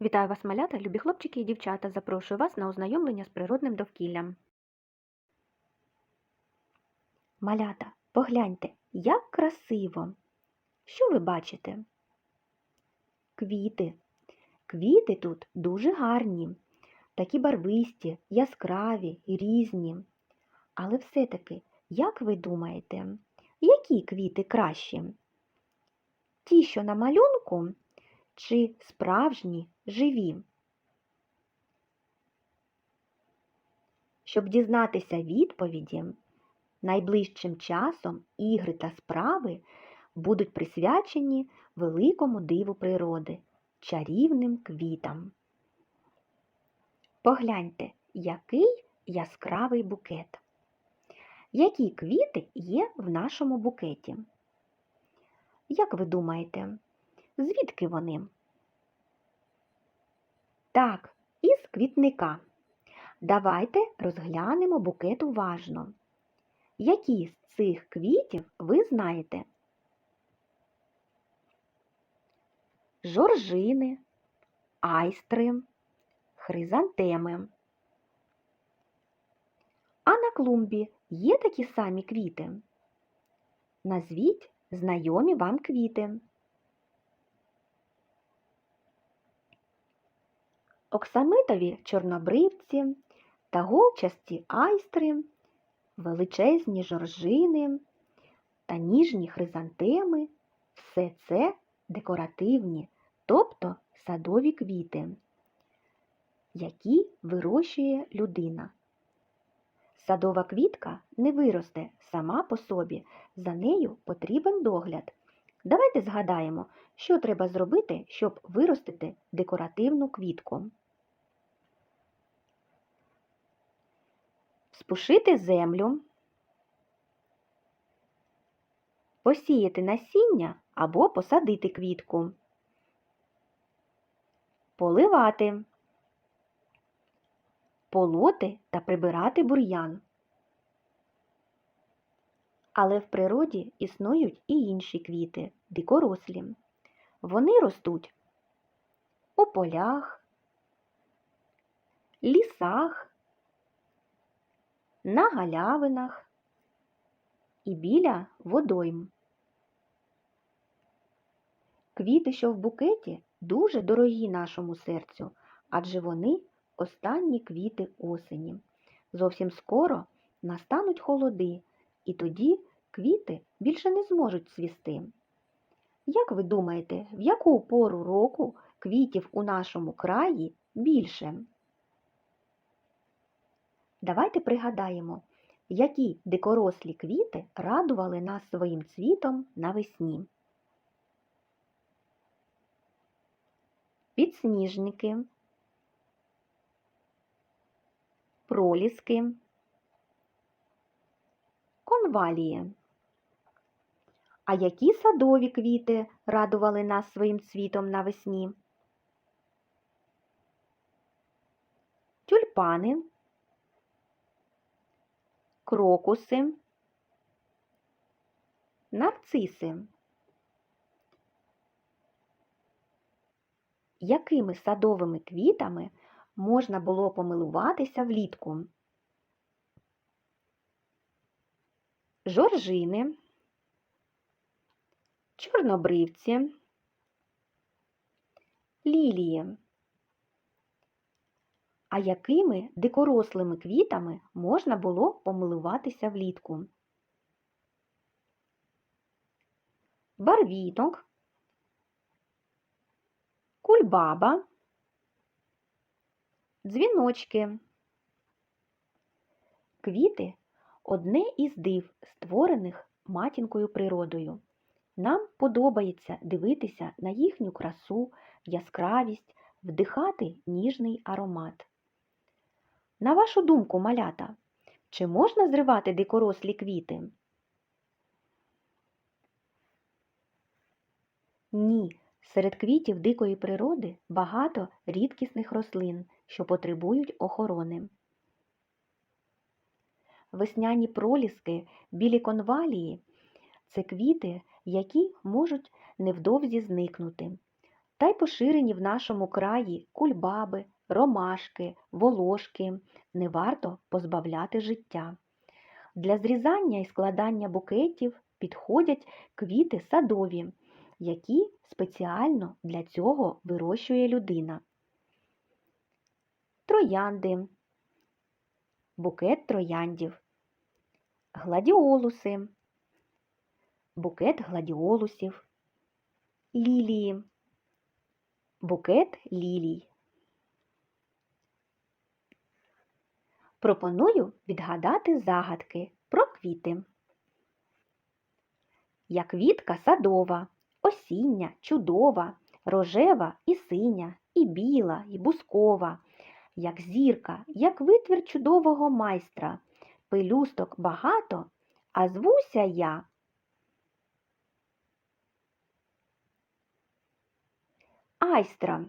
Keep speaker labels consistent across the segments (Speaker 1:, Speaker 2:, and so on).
Speaker 1: Вітаю вас, малята, любі хлопчики і дівчата. Запрошую вас на ознайомлення з природним довкіллям. Малята, погляньте, як красиво. Що ви бачите? Квіти. Квіти тут дуже гарні, такі барвисті, яскраві різні. Але все-таки, як ви думаєте, які квіти кращі? Ті, що на малюнку, чи справжні живі? Щоб дізнатися відповіді, найближчим часом ігри та справи будуть присвячені великому диву природи чарівним квітам. Погляньте, який яскравий букет. Які квіти є в нашому букеті? Як ви думаєте, звідки вони? Так, із квітника. Давайте розглянемо букет уважно. Які з цих квітів ви знаєте? Жоржини, айстри, хризантеми. А на клумбі є такі самі квіти? Назвіть знайомі вам квіти. Оксамитові чорнобривці та голчасті айстри, величезні жоржини та ніжні хризантеми все це декоративні, тобто садові квіти, які вирощує людина. Садова квітка не виросте сама по собі, за нею потрібен догляд. Давайте згадаємо, що треба зробити, щоб виростити декоративну квітку. Спушити землю, посіяти насіння або посадити квітку, поливати, полоти та прибирати бур'ян. Але в природі існують і інші квіти, дикорослі. Вони ростуть у полях, лісах, на галявинах і біля водойм. Квіти, що в букеті, дуже дорогі нашому серцю, адже вони останні квіти осені. Зовсім скоро настануть холоди, і тоді квіти більше не зможуть цвісти. Як ви думаєте, в яку пору року квітів у нашому краї більше? Давайте пригадаємо, які дикорослі квіти радували нас своїм цвітом навесні. Підсніжники, проліски, конвалії. А які садові квіти радували нас своїм цвітом навесні? Тюльпани, крокуси, нарциси. Якими садовими квітами можна було помилуватися влітку? Жоржини, чорнобривці, лілії. А якими дикорослими квітами можна було помилуватися влітку? Барвінок, кульбаба, дзвіночки. Квіти одне із див, створених матінкою природою. Нам подобається дивитися на їхню красу, яскравість, вдихати ніжний аромат. На вашу думку, малята, чи можна зривати дикорослі квіти? Ні, серед квітів дикої природи багато рідкісних рослин, що потребують охорони. Весняні проліски, білі конвалії це квіти, які можуть невдовзі зникнути. та й поширені в нашому краї кульбаби, ромашки, волошки не варто позбавляти життя. Для зрізання і складання букетів підходять квіти садові, які спеціально для цього вирощує людина. Троянди, букет трояндів, гладіолуси, букет гладіолусів, лілії, букет лілій. Пропоную відгадати загадки про квіти. Я квітка садова, осіння, чудова, рожева і синя, і біла, і бускова, як зірка, як витвір чудового майстра, пелюсток багато, а звуся я. Айстра.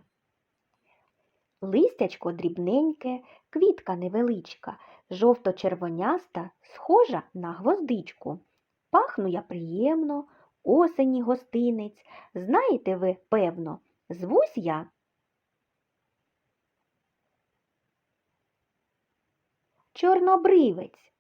Speaker 1: Листячко дрібненьке, квітка невеличка, жовто-червоняста, схожа на гвоздичку. Пахну я приємно, осені гостинець. Знаєте ви, певно, звусь я. Чорнобривець.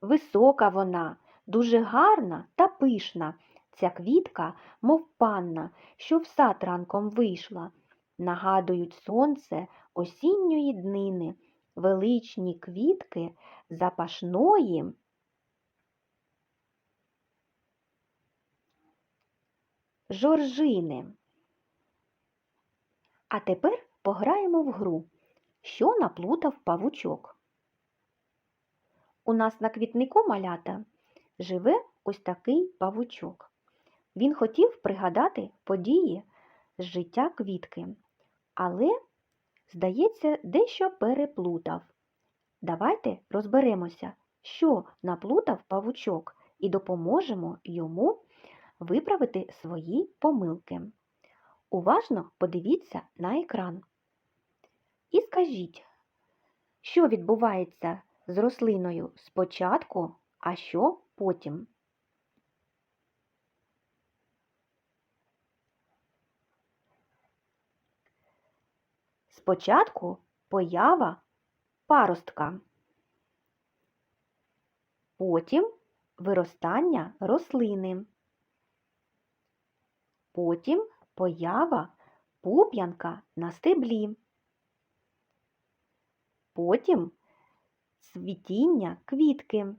Speaker 1: Висока вона, дуже гарна та пишна. Ця квітка, мов панна, що в сад ранком вийшла. Нагадують сонце осінньої днини, величні квітки запашної. Жоржини. А тепер пограємо в гру, що наплутав павучок. У нас на квітнику малята живе ось такий павучок. Він хотів пригадати події з життя квітки, але, здається, дещо переплутав. Давайте розберемося, що наплутав павучок, і допоможемо йому виправити свої помилки. Уважно подивіться на екран. І скажіть, що відбувається з рослиною спочатку, а що потім? Спочатку поява паростка, потім виростання рослини, потім поява пуп'янка на стеблі, потім цвітіння квітки.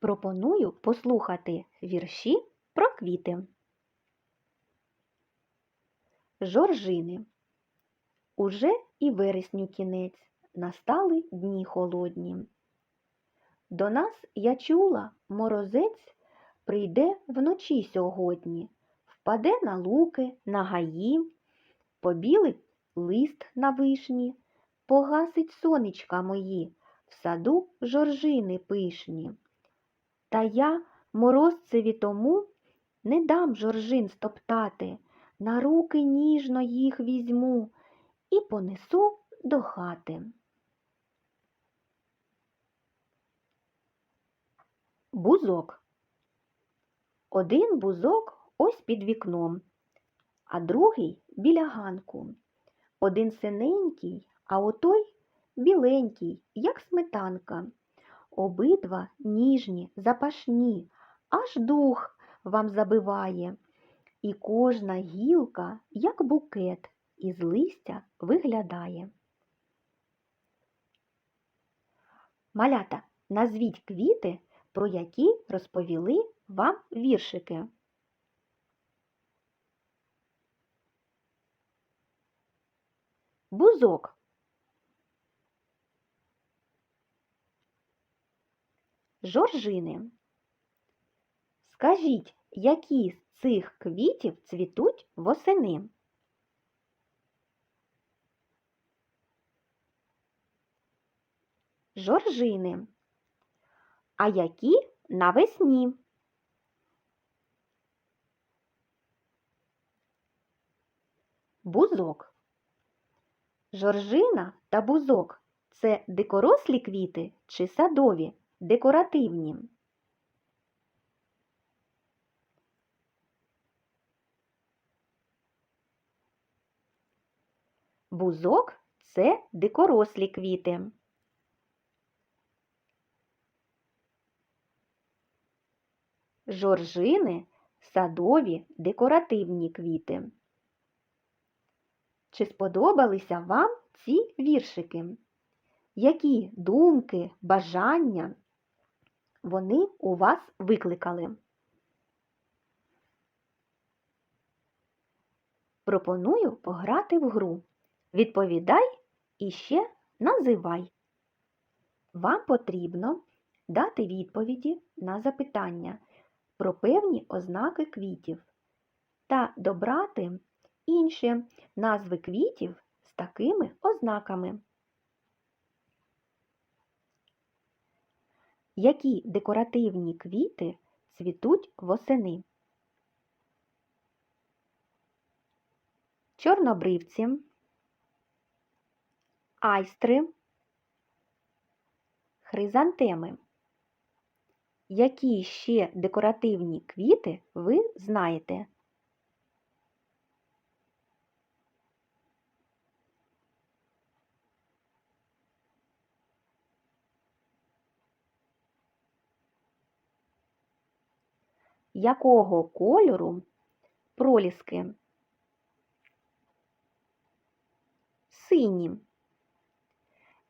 Speaker 1: Пропоную послухати вірші про квіти. Жоржини. Уже і вересню кінець, настали дні холодні. До нас, я чула, морозець прийде вночі сьогодні, впаде на луки, на гаї, побілить лист на вишні, погасить сонечка мої, в саду жоржини пишні. Та я морозцеві тому не дам жоржин стоптати, на руки ніжно їх візьму і понесу до хати. Бузок. Один бузок ось під вікном, а другий біля ганку. Один синенький, а отой біленький, як сметанка. Обидва ніжні, запашні, аж дух вам забиває, і кожна гілка, як букет, із листя виглядає. Малята, назвіть квіти, про які розповіли вам віршики. Бузок. Жоржини. Скажіть, які з цих квітів цвітуть восени? Жоржини. А які навесні? Бузок. Жоржина та бузок це дикорослі квіти чи садові? Декоративні? Бузок це дикорослі квіти. Жоржини садові декоративні квіти. Чи сподобалися вам ці віршики? Які думки, бажання вони у вас викликали? Пропоную пограти в гру. Відповідай і ще називай. Вам потрібно дати відповіді на запитання про певні ознаки квітів та добрати інші назви квітів з такими ознаками. Які декоративні квіти цвітуть восени? Чорнобривці, айстри, хризантеми. Які ще декоративні квіти ви знаєте? Якого кольору проліски? Сині.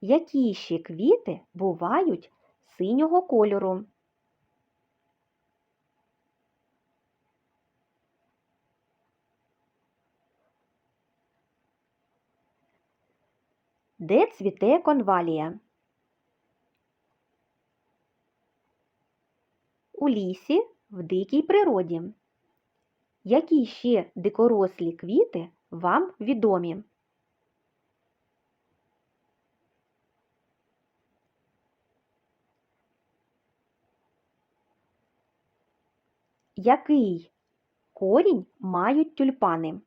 Speaker 1: Які ще квіти бувають синього кольору? Де цвіте конвалія? У лісі, в дикій природі. Які ще дикорослі квіти вам відомі? Який корінь мають тюльпани?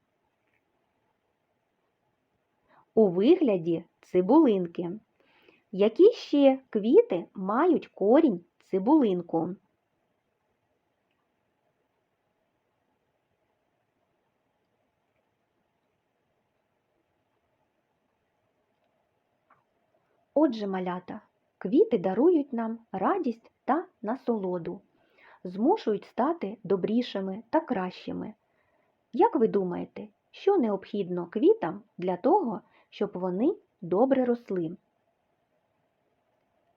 Speaker 1: У вигляді цибулинки. Які ще квіти мають корінь цибулинку? Отже, малята, квіти дарують нам радість та насолоду, змушують стати добрішими та кращими. Як ви думаєте, що необхідно квітам для того, щоб вони добре росли?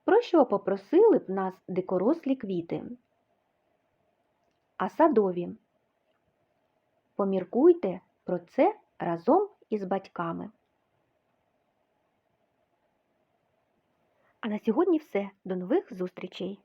Speaker 1: Про що попросили б нас дикорослі квіти? А садові? Поміркуйте про це разом із батьками. А на сьогодні все. До нових зустрічей!